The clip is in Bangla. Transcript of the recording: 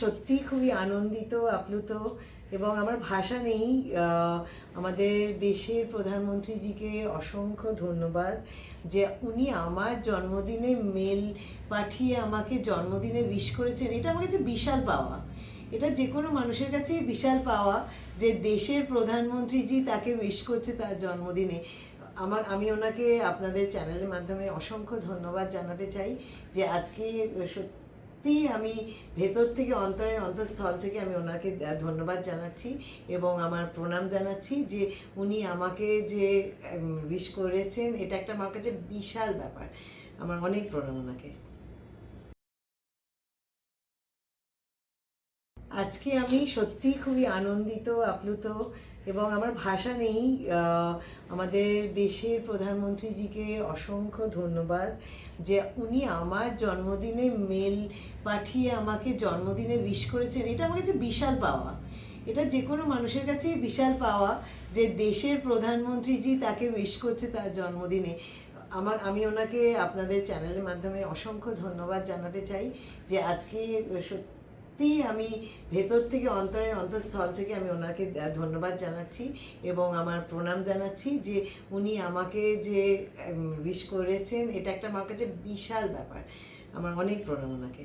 সত্যি খুবই আনন্দিত, আপ্লুত এবং আমার ভাষা নেই। আমাদের দেশের প্রধানমন্ত্রীজিকে অসংখ্য ধন্যবাদ যে উনি আমার জন্মদিনে মেল পাঠিয়ে আমাকে জন্মদিনে উইশ করেছেন। এটা আমার কাছে বিশাল পাওয়া। এটা যে কোনো মানুষের কাছেই বিশাল পাওয়া যে দেশের প্রধানমন্ত্রীজি তাকে উইশ করছে তার জন্মদিনে। আমার, আমি ওনাকে আপনাদের চ্যানেলের মাধ্যমে অসংখ্য ধন্যবাদ জানাতে চাই যে আজকে সত্যি আমি ভেতর থেকে, অন্তরের অন্তঃস্থল থেকে আমি ওনাকে ধন্যবাদ জানাচ্ছি এবং আমার প্রণাম জানাচ্ছি যে উনি আমাকে যে উইশ করেছেন, এটা একটা আমার কাছে বিশাল ব্যাপার। আমার অনেক প্রণাম ওনাকে। আজকে আমি সত্যি খুবই আনন্দিত, আপ্লুত এবং আমার ভাষা নেই আমাদের দেশের প্রধানমন্ত্রীজিকে অসংখ্য ধন্যবাদ যে উনি আমার জন্মদিনে মেল পাঠিয়ে আমাকে জন্মদিনে উইশ করেছেন। এটা আমার কাছে বিশাল পাওয়া। এটা যে কোনো মানুষের কাছেই বিশাল পাওয়া যে দেশের প্রধানমন্ত্রীজি তাকে উইশ করছে তার জন্মদিনে। আমার, আমি ওনাকে আপনাদের চ্যানেলের মাধ্যমে অসংখ্য ধন্যবাদ জানাতে চাই যে আজকে সত্যি আমি ভেতর থেকে, অন্তরের অন্তঃস্থল থেকে আমি ওনাকে ধন্যবাদ জানাচ্ছি এবং আমার প্রণাম জানাচ্ছি যে উনি আমাকে যে উইশ করেছেন, এটা একটা আমার কাছে বিশাল ব্যাপার। আমার অনেক প্রণাম ওনাকে।